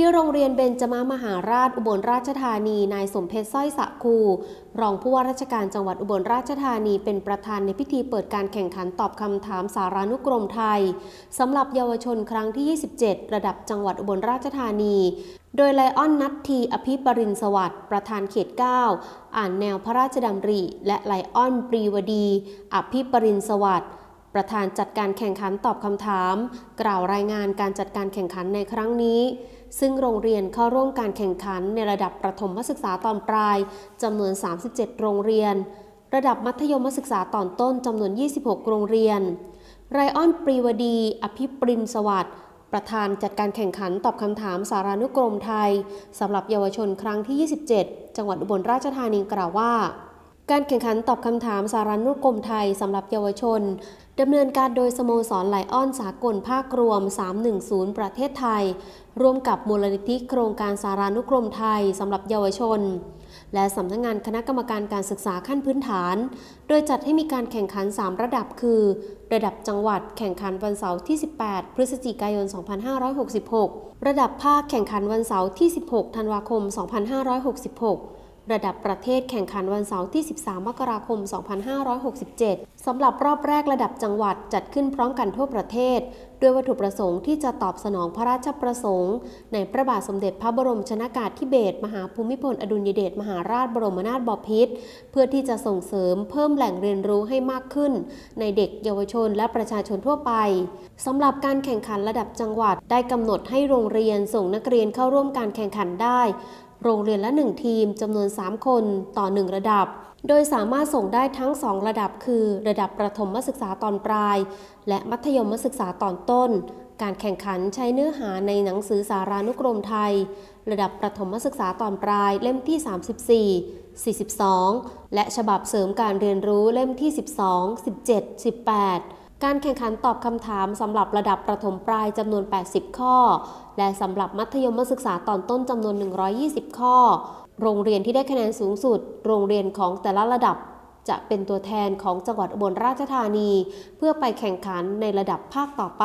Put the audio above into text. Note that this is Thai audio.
ที่โรงเรียนเบญจมามหาราชอุบลราชธานี นายสมเพชรสร้อยสะคู รองผู้ว่าราชการจังหวัดอุบลราชธานีเป็นประธานในพิธีเปิดการแข่งขันตอบคำถามสารานุกรมไทยสำหรับเยาวชนครั้งที่ 27 ระดับจังหวัดอุบลราชธานี โดยไลออนนัททีอภิปรินสวัสดิ์ประธานเขต 9 อ่านแนวพระราชดำริ และไลออนปรีวดี อภิปรินสวัสดิ์ ประธานจัดการแข่งขันตอบคำถาม กล่าวรายงานการจัดการแข่งขันในครั้งนี้ ซึ่งโรงเรียนเข้าร่วมการแข่งขันในระดับประถมศึกษาตอนปลายจำนวน 37 โรงเรียน ระดับมัธยมศึกษาตอนต้นจำนวน 26 โรงเรียน ไรออนปรีวดี อภิปรินสวัสดิ์ประธานจัดการแข่งขันตอบคำถามสารานุกรมไทยสำหรับเยาวชนครั้งที่ 27 จังหวัดอุบลราชธานีกล่าวว่า การแข่งขันตอบคำถามสารานุกรมไทยสำหรับเยาวชนดำเนินการโดยสโมสรไหลอ้อนสากลภาครวม 310 ประเทศไทย ร่วมกับมูลนิธิโครงการสารานุกรมไทยสำหรับเยาวชน และสำนักงงานคณะกรรมการการศึกษาขั้นพื้นฐาน โดยจัดให้มีการแข่งขัน 3 ระดับคือ ระดับจังหวัดแข่งขันวันเสาร์ที่ 18 พฤศจิกายน 2566 ระดับภาคแข่งขันวันเสาร์ที่ 16 ธันวาคม 2566 ระดับประเทศแข่งขันวันเสาร์ที่ 13 มกราคม 2567 สำหรับรอบแรกระดับจังหวัดจัดขึ้นพร้อมกันทั่วประเทศ ด้วยวัตถุประสงค์ที่จะตอบสนองพระราชประสงค์ ในพระบาทสมเด็จพระบรมชนากาธิเบศรมหาภูมิพลอดุลยเดชมหาราชบรมนาถบพิตรเพื่อที่จะส่งเสริมเพิ่มแหล่งเรียนรู้ให้มากขึ้น ในเด็กเยาวชนและประชาชนทั่วไปสำหรับการแข่งขันระดับจังหวัดได้กำหนดให้โรงเรียนส่งนักเรียนเข้าร่วมการแข่งขันได้ โรงเรียนละ 1 ทีมจำนวน 3 คนต่อ 1 ระดับ โดยสามารถส่งได้ทั้ง 2 ระดับคือ ระดับประถมศึกษาตอนปลาย และมัธยมศึกษาตอนต้น การแข่งขันใช้เนื้อหาในหนังสือสารานุกรมไทย ระดับประถมศึกษาตอนปลายเล่มที่ 34 42 และฉบับเสริมการเรียนรู้เล่มที่ 12 17 18 การแข่งขันตอบคำถามสำหรับระดับประถมปลายจำนวน 80 ข้อ และสำหรับมัธยมศึกษาตอนต้นจำนวน 120 ข้อ โรงเรียนที่ได้คะแนนสูงสุด โรงเรียนของแต่ละระดับจะเป็นตัวแทนของจังหวัดอุบลราชธานี เพื่อไปแข่งขันในระดับภาคต่อไป